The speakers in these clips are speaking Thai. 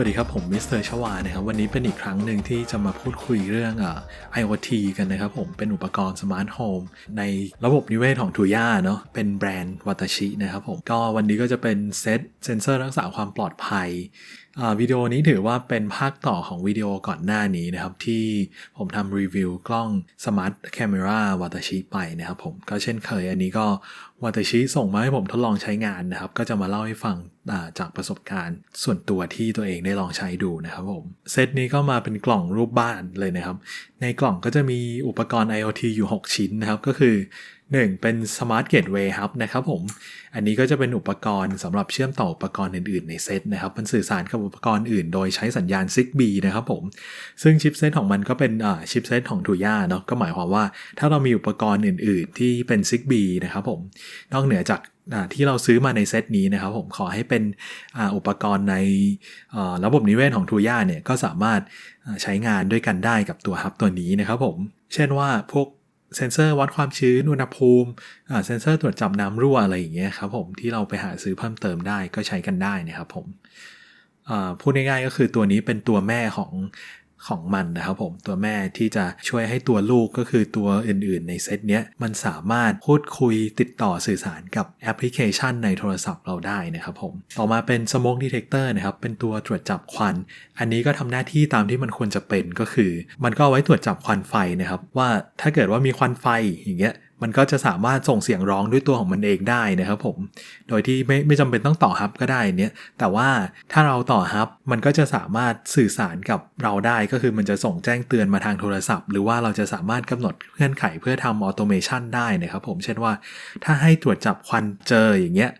วัสดีครับผมมิสเตอร์ชวานะครับวันนี้เป็นอีกครั้งหนึ่งที่จะมาพูดคุยเรื่องอ่า IoT กันนะครับผมเป็นอุปกรณ์สมาร์ทโฮมในระบบนิเวศของทูย่าเนาะเป็นแบรนด์วัตชินะครับผมก็วันนี้ก็จะเป็นเซตเซนเซอร์รักษาความปลอดภัย วิดีโอนี้ถือว่าเป็นภาคต่อของวิดีโอก่อนหน้านี้นะครับ ที่ผมทำรีวิวกล้อง Smart Camera วัตชิไปนะครับผมก็เช่นเคยอันนี้ก็วัตชิส่งมาให้ผมทดลองใช้งานนะครับ ก็จะมาเล่าให้ฟังจากประสบการณ์ส่วนตัวที่ตัวเองได้ลองใช้ดูนะครับผมเซตนี้ก็มาเป็นกล่องรูปบ้านเลยนะครับ ในกล่องก็จะมีอุปกรณ์ IoT อยู่ 6 ชิ้นนะครับก็คือ 1. เป็น Smart Gateway Hub นะครับผม อันนี้ก็จะเป็นอุปกรณ์สำหรับเชื่อมต่ออุปกรณ์อื่นๆในเซตนะครับ มันสื่อสารกับอุปกรณ์อื่นโดยใช้สัญญาณ Zigbee นะครับผม ซึ่งชิปเซตของมันก็เป็นชิปเซตของทูย่าเนาะ ก็หมายความว่าถ้าเรามีอุปกรณ์อื่นๆ ที่เป็น Zigbee นะครับผม นอกเหนือจากที่เราซื้อมาในเซตนี้นะครับผมขอให้เป็นออุปกรณ์ในระบบนิเวศของทูย่าเนี่ยก็สามารถใช้งานด้วยกันได้กับตัวฮับตัวนี้นะครับผม เช่นว่าพวก เซนเซอร์วัดความชื้นอุณหภูมิเซนเซอร์ตรวจจับน้ำรั่วอะไรอย่างเงี้ยครับผมที่เราไปหาซื้อเพิ่มเติมได้ก็ใช้กันได้นะครับผมพูดง่ายๆก็คือตัวนี้เป็นตัวแม่ของ ของมันนะครับผมตัวแม่ที่จะช่วยให้ตัวลูกก็คือตัวอื่นๆ ในเซตเนี้ยมันสามารถพูดคุยติดต่อสื่อสารกับแอปพลิเคชันในโทรศัพท์เราได้นะครับผมต่อมาเป็น smoke detector นะครับเป็นตัวตรวจจับควัน อันนี้ก็ทำหน้าที่ตามที่มันควรจะเป็นก็คือ มันก็เอาไว้ตรวจจับควันไฟนะครับว่าถ้าเกิดว่ามีควันไฟอย่างเงี้ย มันก็จะสามารถส่งเสียงร้องด้วยตัวของมันเองได้นะครับผม โดยที่ไม่ไม่จำเป็นต้องต่อฮับก็ได้เนี่ย แต่ว่าถ้าเราต่อฮับมันก็จะสามารถสื่อสารกับเราได้ก็คือมันจะส่งแจ้งเตือนมาทางโทรศัพท์ หรือว่าเราจะสามารถกำหนดเงื่อนไขเพื่อทำออโตเมชันได้นะครับผม เช่นว่า ถ้าให้ตรวจจับควันเจออย่างเงี้ย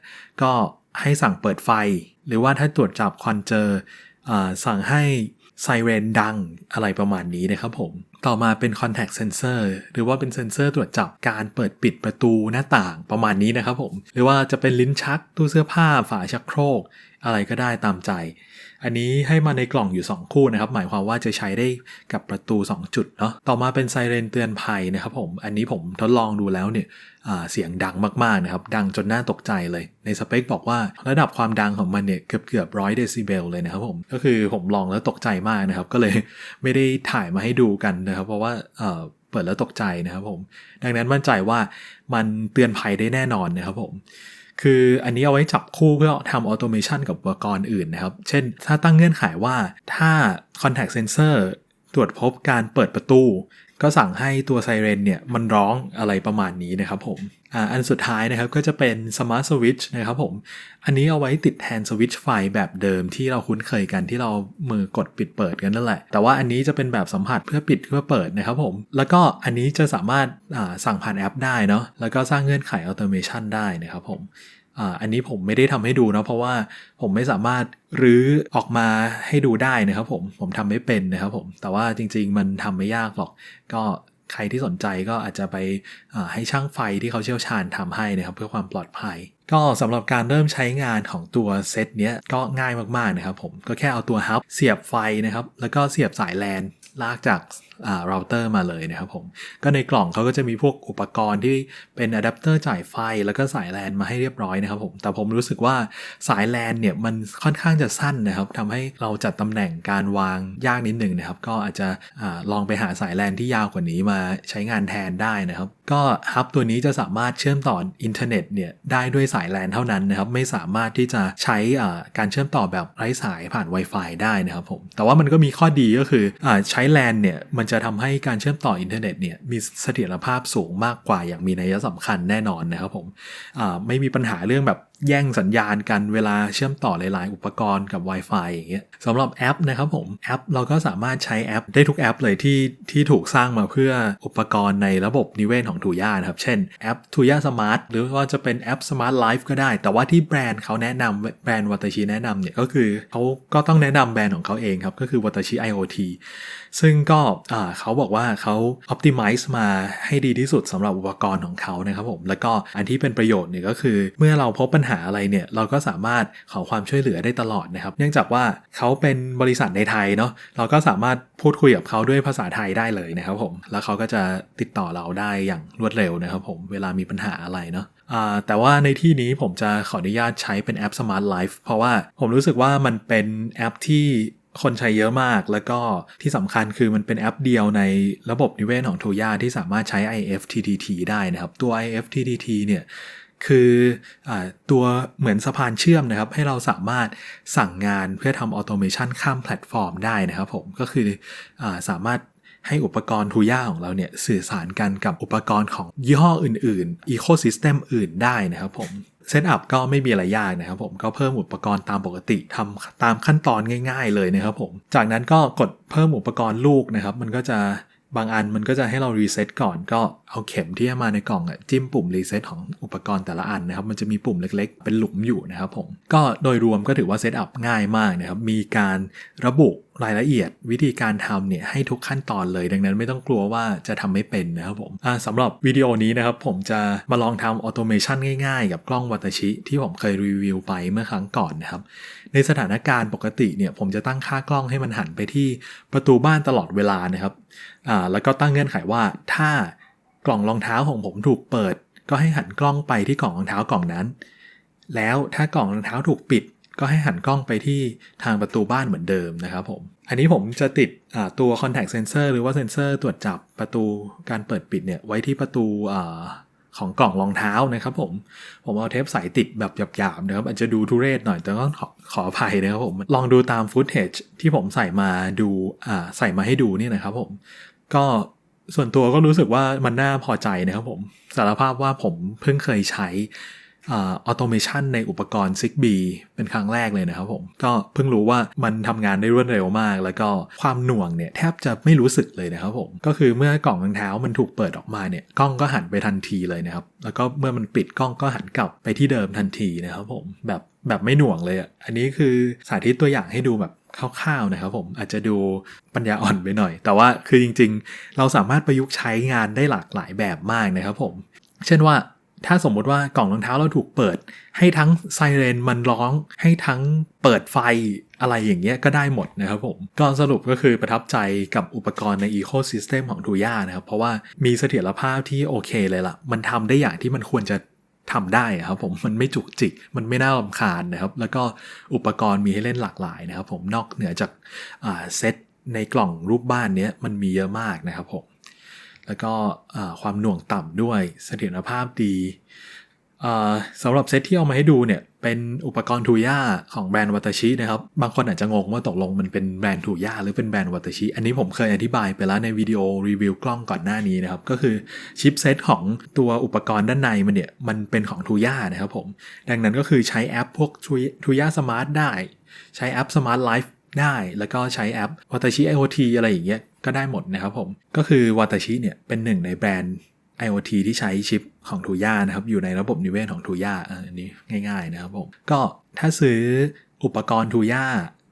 ก็ให้สั่งเปิดไฟ หรือว่าถ้าตรวจจับควันเจออสั่งให้ไซเรนดังอะไรประมาณนี้นะครับผมต่อมาเป็น contact sensor หรือว่าเป็นเซนเซอร์ตรวจจับการเปิดปิดประตูหน้าต่างประมาณนี้นะครับผม หรือว่าจะเป็นลิ้นชักตู้เสื้อผ้าฝาชักโครก อะไรก็ได้ตามใจ อันนี้ให้มาในกล่องอยู่ 2 คู่นะครับ หมายความว่าจะใช้ได้กับประตู 2 จุดเนาะต่อมาเป็นไซเรนเตือนภัยนะครับผม อันนี้ผมทดลองดูแล้วเนี่ยเสียงดังมากๆนะครับ ดังจนน่าตกใจเลย ในสเปคบอกว่าระดับความดังของมันเนี่ยเกือบเกือบร้อยเดซิเบลเลยนะครับผมก็คือผมลองแล้วตกใจมากนะครับ ก็เลยไม่ได้ถ่ายมาให้ดูกันนะครับ เพราะว่าเปิดแล้วตกใจนะครับผม ดังนั้นมั่นใจว่ามันเตือนภัยได้แน่นอนนะครับผมคืออันนี้เอาไว้จับคู่เพื่อทำออโตเมชันกับอุปกรณ์อื่นนะครับ เช่น ถ้าตั้งเงื่อนไขว่าถ้า contact sensor ตรวจพบการเปิดประตู ก็สั่งให้ตัวไซเรนเนี่ยมันร้องอะไรประมาณนี้นะครับผมอันสุดท้ายนะครับก็จะเป็น Smart Switch นะครับผม อันนี้เอาไว้ติดแทนสวิตช์ไฟแบบเดิมที่เราคุ้นเคยกันที่เรามือกดปิดเปิดกันนั่นแหละ แต่ว่าอันนี้จะเป็นแบบสัมผัสเพื่อปิดเพื่อเปิดนะครับผม แล้วก็อันนี้จะสามารถสั่งผ่านแอปได้เนาะแล้วก็สร้างเงื่อนไขออโตเมชันได้นะครับผม อันนี้ผมไม่ได้ทำให้ดูนะเพราะว่าผมไม่สามารถรื้อออกมาให้ดูได้นะครับผมผมทำไม่เป็นนะครับผมแต่ว่าจริง ๆ มันทำไม่ยากหรอก ก็ใครที่สนใจก็อาจจะไปให้ช่างไฟที่เขาเชี่ยวชาญทำให้นะครับ เพื่อความปลอดภัย ก็สำหรับการเริ่มใช้งานของตัวเซตเนี้ยก็ง่ายมากๆนะครับผมก็แค่เอาตัวฮับเสียบไฟนะครับแล้วก็เสียบสายแลน ลากจากเราเตอร์มาเลยนะครับผม ก็ในกล่องเขาก็จะมีพวกอุปกรณ์ที่เป็นอะแดปเตอร์จ่ายไฟ แล้วก็สายแลนมาให้เรียบร้อยนะครับผม แต่ผมรู้สึกว่าสายแลนเนี่ยมันค่อนข้างจะสั้นนะครับทำให้เราจัดตำแหน่งการวางยากนิดหนึ่งนะครับ ก็อาจจะอาลองไปหาสายแลนที่ยาวกว่านี้มาใช้งานแทนได้นะครับ ก็ฮับตัวนี้จะสามารถเชื่อมต่ออินเทอร์เน็ตเนี่ยได้ด้วยสายแลนเท่านั้นนะครับ ไม่สามารถที่จะใช้การเชื่อมต่อแบบไร้สายผ่าน Wi-Fi ได้นะครับผม แต่ว่ามันก็มีข้อดีก็คืออใช้แลนเนี่ยมันจะทำให้การเชื่อมต่ออินเทอร์เน็ตเนี่ยมีเสถียรภาพสูงมากกว่าอย่างมีนัยสำคัญแน่นอนนะครับผมไม่มีปัญหาเรื่องแบบแย่งสัญญาณกันเวลาเชื่อมต่อหลาย ๆ อุปกรณ์กับ Wi-Fi อย่างเงี้ยสำหรับแอปนะครับผมแอปเราก็สามารถใช้แอปได้ทุกแอปเลยที่ที่ถูกสร้างมาเพื่ออุปกรณ์ในระบบนิเวศของทูย่านะครับ เช่นแอปทูย่าสมาร์ทหรือว่าจะเป็นแอป Smart Life ก็ได้ แต่ว่าที่แบรนด์เขาแนะนำแบรนด์วัตชิแนะนำเนี่ยก็คือเขาก็ต้องแนะนำแบรนด์ของเขาเองครับ ก็คือวัตชิ IoT ซึ่งก็เขาบอกว่าเขา optimize มาให้ดีที่สุดสำหรับอุปกรณ์ของเขานะครับผมแล้วก็อันที่เป็นประโยชน์เนี่ยก็คือเมื่อเราพบปัญหาอะไรเนี่ยเราก็สามารถขอความช่วยเหลือได้ตลอดนะครับ เนื่องจากว่าเขาเป็นบริษัทในไทยเนาะเราก็สามารถพูดคุยกับเขาด้วยภาษาไทยได้เลยนะครับผมแล้วเขาก็จะติดต่อเราได้อย่างรวดเร็วนะครับผมเวลามีปัญหาอะไรเนาะแต่ว่าในที่นี้ผมจะขออนุญาตใช้เป็นแอป Smart Life เพราะว่าผมรู้สึกว่ามันเป็นแอปที่คนใช้เยอะมาก แล้วก็ที่สำคัญคือมันเป็นแอปเดียวในระบบนิเวศของทูย่าที่สามารถใช้ IFTTT ได้นะครับ ตัว IFTTT เนี่ย คืออตัวเหมือนสะพานเชื่อมนะครับ ให้เราสามารถสั่งงานเพื่อทำออโตเมชันข้ามแพลตฟอร์มได้นะครับผม ก็คืออสามารถให้อุปกรณ์ทูย่าของเราเนี่ย สื่อสารกันกับอุปกรณ์ของยี่ห้ออื่นๆอีโคซิสเต็มอื่นได้นะครับผมเซตอัพก็ไม่มีอะไรยากนะครับผมก็เพิ่มอุปกรณ์ตามปกติทำตามขั้นตอนง่าย ๆ เลยนะครับผมจากนั้นก็กดเพิ่มอุปกรณ์ลูกนะครับ มันก็จะบางอันมันก็จะให้เรารีเซ็ตก่อนก็เอาเข็มที่มาในกล่องอะจิ้มปุ่มรีเซ็ตของอุปกรณ์แต่ละอันนะครับ มันจะมีปุ่มเล็กๆ เป็นหลุมอยู่นะครับผม ก็โดยรวมก็ถือว่าเซตอัพง่ายมากนะครับ มีการระบุรายละเอียดวิธีการทำเนี่ยให้ทุกขั้นตอนเลย ดังนั้นไม่ต้องกลัวว่าจะทำไม่เป็นนะครับผมสำหรับวิดีโอนี้นะครับผมจะมาลองทำออโตเมชันง่ายๆ กับกล้องวัตชิที่ผมเคยรีวิวไปเมื่อครั้งก่อนนะครับ ในสถานการณ์ปกติเนี่ยผมจะตั้งค่ากล้องให้มันหันไปที่ประตูบ้านตลอดเวลานะครับแล้วก็ตั้งเงื่อนไขว่าถ้า กล่องรองเท้าของผมถูกเปิด ก็ให้หันกล้องไปที่กล่องรองเท้ากล่องนั้น แล้วถ้ากล่องรองเท้าถูกปิด ก็ให้หันกล้องไปที่ทางประตูบ้านเหมือนเดิมนะครับผม อันนี้ผมจะติดตัว contact sensor หรือว่าเซนเซอร์ตรวจจับประตูการเปิดปิดเนี่ยไว้ที่ประตูของกล่องรองเท้านะครับผม ผมเอาเทปใสติดแบบหยาบๆนะครับอาจจะดูทุเรศหน่อยแต่ก็ขอขออภัยนะครับผม ลองดูตามฟุตเทจที่ผมใส่มาดูอ่าใส่มาให้ดูนี่นะครับผม ก็ ส่วนตัวก็รู้สึกว่ามันน่าพอใจนะครับผม สารภาพว่าผมเพิ่งเคยใช้ออโตเมชันในอุปกรณ์ Zigbee เป็นครั้งแรกเลยนะครับผม ก็เพิ่งรู้ว่ามันทำงานได้รวดเร็วมาก แล้วก็ความหน่วงเนี่ยแทบจะไม่รู้สึกเลยนะครับผม ก็คือเมื่อกล่องรองเท้ามันถูกเปิดออกมาเนี่ยกล้องก็หันไปทันทีเลยนะครับ แล้วก็เมื่อมันปิดกล้องก็หันกลับไปที่เดิมทันทีนะครับผมแบบแบบไม่หน่วงเลยอะ อันนี้คือสาธิตตัวอย่างให้ดูแบบ คร่าวๆนะครับผมอาจจะดูปัญญาอ่อนไปหน่อย แต่ว่าคือจริงๆ เราสามารถประยุกต์ใช้งานได้หลากหลายแบบมากนะครับผม เช่นว่าถ้าสมมติว่ากล่องรองเท้าเราถูกเปิด ให้ทั้งไซเรนมันร้องให้ทั้งเปิดไฟอะไรอย่างเงี้ยก็ได้หมดนะครับผมก็สรุปก็คือประทับใจกับอุปกรณ์ในอีโคซิสเต็มของทูย่านะครับ เพราะว่ามีเสถียรภาพที่โอเคเลยละ่ะ มันทำได้อย่างที่มันควรจะ ทำได้ครับผมมันไม่จุกจิก มันไม่น่าลำคาญนะครับ แล้วก็อุปกรณ์มีให้เล่นหลากหลายนะครับผมนอกเหนือจากเซตในกล่องรูปบ้านนี้มันมีเยอะมากนะครับผมแล้วก็ความหน่วงต่ำด้วยเสถียรภาพดี สำหรับเซตที่เอามาให้ดูเนี่ย เป็นอุปกรณ์ทูย่าของแบรนด์วัตชินะครับ บางคนอาจจะงงว่าตกลงมันเป็นแบรนด์ทูย่าหรือเป็นแบรนด์วัตชิอันนี้ผมเคยอธิบายไปแล้วในวิดีโอรีวิวกล้องก่อนหน้านี้นะครับ ก็คือชิปเซตของตัวอุปกรณ์ด้านในมันเนี่ย มันเป็นของทูย่านะครับผม ดังนั้นก็คือใช้แอปพวกทูย่าสมาร์ทได้ ใช้แอปสมาร์ทไลฟ์ได้แล้วก็ใช้แอปวัตชิ IoT อะไรอย่างเงี้ยก็ได้หมดนะครับผมก็คือว a ตชิเนี่ยเป็นหนึ่งในแบรนด์ IoT ที่ใช้ชิปของทูย่านะครับ อยู่ในระบบนิเวศของทูย่าอันนี้ง่าย ๆ นะครับผมก็ถ้าซื้ออุปกรณ์ทูย่า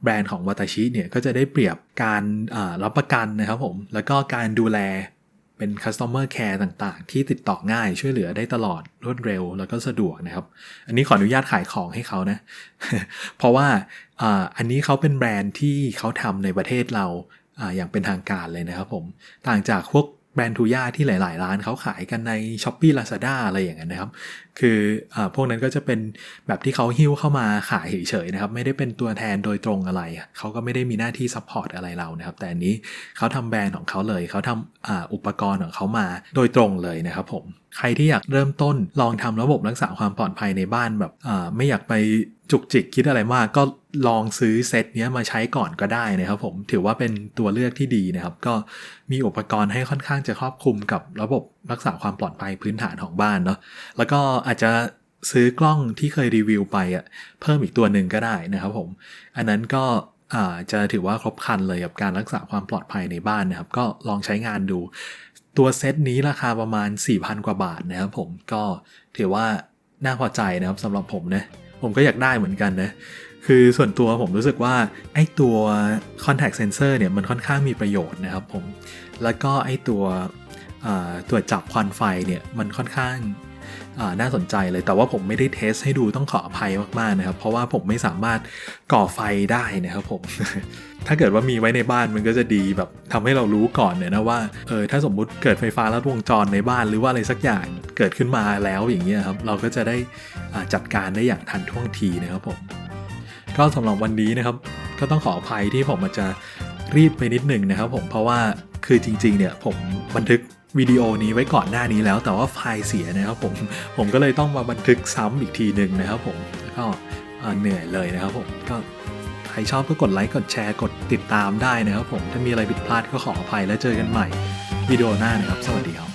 แบรนด์ของว a ตชิเนี่ยก็จะได้เปรียบการรับประกันนะครับผม แล้วก็การดูแลเป็น customer care ต่างๆ ที่ติดต่อง่ายช่วยเหลือได้ตลอดรวดเร็วแล้วก็สะดวกนะครับ อันนี้ขออนุญาตขายของให้เขานะ เพราะว่าอันนี้เขาเป็นแบรนด์ที่เขาทำในประเทศเราอย่างเป็นทางการเลยนะครับผม ต่างจากพวก แบรนด์ทูย่าที่หลาย ๆ ร้านเขาขายกันใน s h อ p e e Lazada อะไรอย่างเงี้ยนะครับ คืออพวกนั้นก็จะเป็นแบบที่เขาหิ้วเข้ามาขายเฉย ๆ นะครับ ไม่ได้เป็นตัวแทนโดยตรงอะไร เขาก็ไม่ได้มีหน้าที่ซัพพอร์ตอะไรเรานะครับ แต่อันนี้เขาทำแบรนด์ของเขาเลย เขาทำออุปกรณ์ของเขามาโดยตรงเลยนะครับผม ใครที่อยากเริ่มต้นลองทำระบบรักษาความปลอดภัยในบ้านแบบไม่อยากไปจุกจิกคิดอะไรมากก็ลองซื้อเซตนี้มาใช้ก่อนก็ได้นะครับผมถือว่าเป็นตัวเลือกที่ดีนะครับ ก็มีอุปกรณ์ให้ค่อนข้างจะครอบคลุมกับระบบรักษาความปลอดภัยพื้นฐานของบ้านเนาะแล้วก็อาจจะซื้อกล้องที่เคยรีวิวไปอะเพิ่มอีกตัวหนึ่งก็ได้นะครับผม อันนั้นก็จะถือว่าครบคันเลยกับการรักษาความปลอดภัยในบ้านนะครับ ก็ลองใช้งานดู ตัวเซตนี้ราคาประมาณ 4,000 กว่าบาทนะครับผมก็ถือว่าน่าพอใจนะครับสำหรับผมนะผมก็อยากได้เหมือนกันนะคือส่วนตัวผมรู้สึกว่าไอ้ตัว contact sensor เนี่ยมันค่อนข้างมีประโยชน์นะครับผม แล้วก็ไอ้ตัวตัวจับควันไฟเนี่ยมันค่อนข้างน่าสนใจเลย แต่ว่าผมไม่ได้เทสให้ดูต้องขออภัยมากๆนะครับ เพราะว่าผมไม่สามารถก่อไฟได้นะครับผม ถ้าเกิดว่ามีไว้ในบ้านมันก็จะดีแบบทำให้เรารู้ก่อนเนี่ยนะว่าเออถ้าสมมุติเกิดไฟฟ้าลัดวงจรในบ้านหรือว่าอะไรสักอย่างเกิดขึ้นมาแล้วอย่างเงี้ยครับเราก็จะได้จัดการได้อย่างทันท่วงทีนะครับผมก็สำหรับวันนี้นะครับ ก็ต้องขออภัยที่ผมอาจจะรีบไปนิดหนึ่งนะครับผมเพราะว่าคือจริง ๆ เนี่ยผมบันทึกวิดีโอนี้ไว้ก่อนหน้านี้แล้วแต่ว่าไฟล์เสียนะครับผมผมก็เลยต้องมาบันทึกซ้ำอีกทีหนึ่งนะครับผมก็เหนื่อยเลยนะครับผมก็ ครชอบก็กดไลค์กดแชร์กดติดตามได้นะครับผมถ้ามีอะไรผิดพลาดก็ขออภัยแล้วเจอกันใหม่วิดีโอหน้านะครับ สวัสดีครับ